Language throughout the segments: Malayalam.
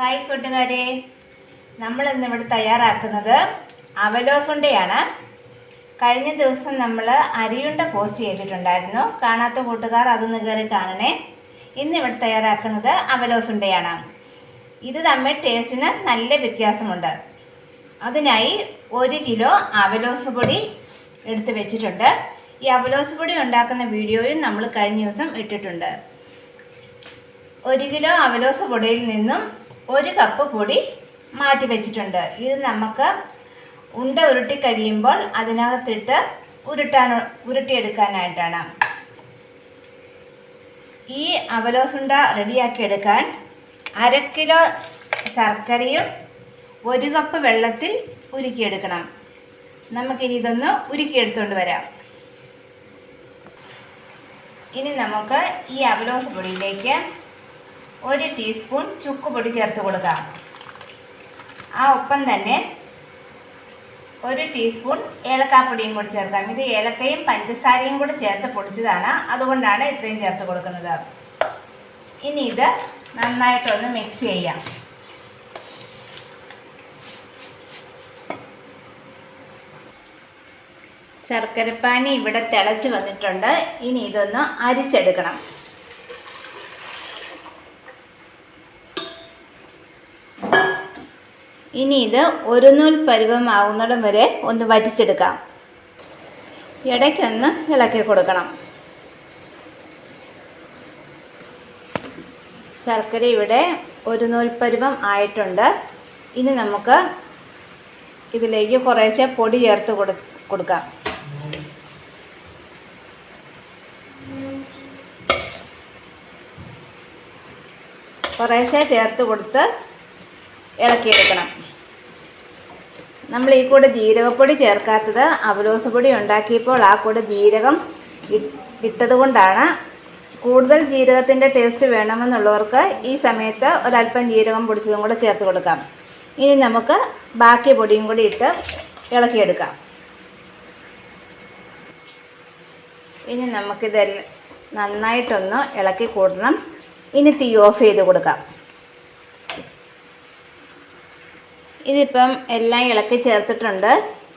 ഹായ് കൂട്ടുകാരെ. നമ്മൾ ഇന്നിവിടെ തയ്യാറാക്കുന്നത് അവലോസുണ്ടയാണ്. കഴിഞ്ഞ ദിവസം നമ്മൾ അരിയുണ്ട പോസ്റ്റ് ചെയ്തിട്ടുണ്ടായിരുന്നു. കാണാത്ത കൂട്ടുകാർ അതൊന്ന് കയറി കാണണേ. ഇന്ന് ഇവിടെ തയ്യാറാക്കുന്നത് അവലോസുണ്ടയാണ്. ഇത് തമ്മിൽ ടേസ്റ്റിന് നല്ല വ്യത്യാസമുണ്ട്. അതിനായി ഒരു കിലോ അവലോസ് പൊടി എടുത്ത് വെച്ചിട്ടുണ്ട്. ഈ അവലോസ് പൊടി ഉണ്ടാക്കുന്ന വീഡിയോയും നമ്മൾ കഴിഞ്ഞ ദിവസം ഇട്ടിട്ടുണ്ട്. ഒരു കിലോ അവലോസ് പൊടിയിൽ നിന്നും ഒരു കപ്പ് പൊടി മാറ്റി വെച്ചിട്ടുണ്ട്. ഇത് നമുക്ക് ഉണ്ട ഉരുട്ടി കഴിയുമ്പോൾ അതിനകത്തിട്ട് ഉരുട്ടാൻ ഉരുട്ടിയെടുക്കാനായിട്ടാണ്. ഈ അവലോസുണ്ട റെഡിയാക്കി എടുക്കാൻ അര കിലോ ശർക്കരയും ഒരു കപ്പ് വെള്ളത്തിൽ ഉരുക്കിയെടുക്കണം. നമുക്കിനി ഇതൊന്ന് ഉരുക്കിയെടുത്തുകൊണ്ട് വരാം. ഇനി നമുക്ക് ഈ അവലോസ് പൊടിയിലേക്ക് ഒരു ടീസ്പൂൺ ചുക്കുപൊടി ചേർത്ത് കൊടുക്കാം ആ ഒപ്പം തന്നെ ഒരു ടീസ്പൂൺ ഏലക്കാപ്പൊടിയും കൂടി ചേർക്കാം. ഇത് ഏലക്കയും പഞ്ചസാരയും കൂടി ചേർത്ത് പൊടിച്ചതാണ്. അതുകൊണ്ടാണ് ഇത്രയും ചേർത്ത് കൊടുക്കുന്നത്. ഇനി ഇത് നന്നായിട്ടൊന്ന് മിക്സ് ചെയ്യാം. ശർക്കരപ്പാനി ഇവിടെ തിളച്ച് വന്നിട്ടുണ്ട്. ഇനി ഇതൊന്ന് അരിച്ചെടുക്കണം. ഇനി ഇത് ഒരു നൂൽ പരുവമാകുന്നിടം വരെ ഒന്ന് വറ്റിച്ചെടുക്കാം. ഇടയ്ക്കൊന്ന് ഇളക്കി കൊടുക്കണം. ശർക്കര ഇവിടെ ഒരു നൂൽ പരുവം ആയിട്ടുണ്ട്. ഇനി നമുക്ക് ഇതിലേക്ക് കുറേശ്ശെ പൊടി ചേർത്ത് കൊടു കൊടുക്കാം. കുറേശ്ശെ ചേർത്ത് കൊടുത്ത് ഇളക്കിയെടുക്കണം. നമ്മൾ ഈ കൂടെ ജീരകപ്പൊടി ചേർക്കാത്തത് അവലോസ് പൊടി ഉണ്ടാക്കിയപ്പോൾ ആ കൂടെ ജീരകം ഇട്ടതുകൊണ്ടാണ്. കൂടുതൽ ജീരകത്തിന്റെ ടേസ്റ്റ് വേണമെന്നുള്ളവർക്ക് ഈ സമയത്ത് ഒരല്പം ജീരകം പൊടിച്ചതും കൂടെ ചേർത്ത് കൊടുക്കാം. ഇനി നമുക്ക് ബാക്കി പൊടിയും കൂടി ഇട്ട് ഇളക്കിയെടുക്കാം. ഇനി നമുക്കിതെല്ലാം നന്നായിട്ടൊന്ന് ഇളക്കി കൂട്ടണം ഇനി തീ ഓഫ് ചെയ്ത് കൊടുക്കാം. ഇതിപ്പം എല്ലാം ഇളക്കി ചേർത്തിട്ടുണ്ട്.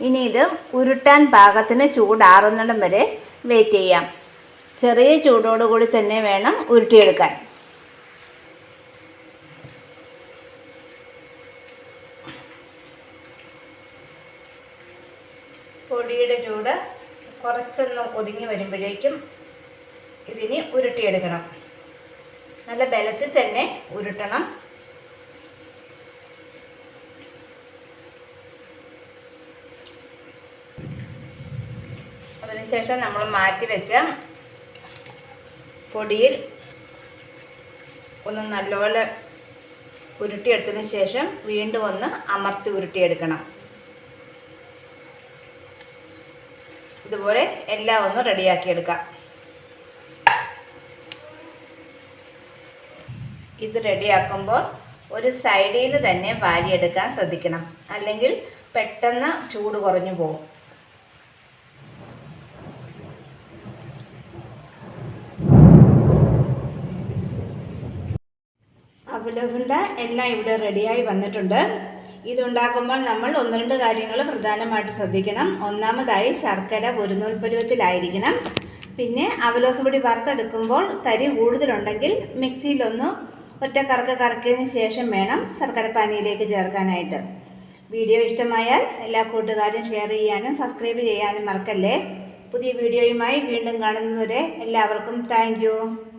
ഇനി ഇത് ഉരുട്ടാൻ പാകത്തിന് ചൂടാറുന്നിടം വരെ വെയിറ്റ് ചെയ്യാം. ചെറിയ ചൂടോടുകൂടി തന്നെ വേണം ഉരുട്ടിയെടുക്കാൻ. പൊടിയുടെ ചൂട് കുറച്ചൊന്ന് ഒതുങ്ങി വരുമ്പോഴേക്കും ഇതിനി ഉരുട്ടിയെടുക്കണം. നല്ല ബലത്തിൽ തന്നെ ഉരുട്ടണം. അതിനുശേഷം നമ്മൾ മാറ്റി വെച്ച പൊടിയിൽ ഒന്ന് നല്ലപോലെ ഉരുട്ടിയെടുത്തതിന് ശേഷം വീണ്ടും ഒന്ന് അമർത്തി ഉരുട്ടിയെടുക്കണം. ഇതുപോലെ എല്ലാം ഒന്ന് റെഡിയാക്കിയെടുക്കാം. ഇത് റെഡിയാക്കുമ്പോൾ ഒരു സൈഡിൽ നിന്ന് തന്നെ വാരിയെടുക്കാൻ ശ്രദ്ധിക്കണം. അല്ലെങ്കിൽ പെട്ടെന്ന് ചൂട് കുറഞ്ഞു പോകും. അവലോസുണ്ട എല്ലാം ഇവിടെ റെഡിയായി വന്നിട്ടുണ്ട്. ഇതുണ്ടാക്കുമ്പോൾ നമ്മൾ ഒന്ന് രണ്ട് കാര്യങ്ങൾ പ്രധാനമായിട്ട് ശ്രദ്ധിക്കണം. ഒന്നാമതായി ശർക്കര ഒരു നൂൽ പരുവത്തിലായിരിക്കണം പിന്നെ അവലോസ് പൊടി വറുത്തെടുക്കുമ്പോൾ തരി കൂടുതലുണ്ടെങ്കിൽ മിക്സിയിലൊന്ന് ഒറ്റ കറക്ക് കറക്കിയതിന് ശേഷം വേണം ശർക്കര പാനിയിലേക്ക് ചേർക്കാനായിട്ട്. വീഡിയോ ഇഷ്ടമായാൽ എല്ലാ കൂട്ടുകാരും ഷെയർ ചെയ്യാനും സബ്സ്ക്രൈബ് ചെയ്യാനും മറക്കല്ലേ? പുതിയ വീഡിയോയുമായി വീണ്ടും കാണുന്നതുവരെ എല്ലാവർക്കും താങ്ക്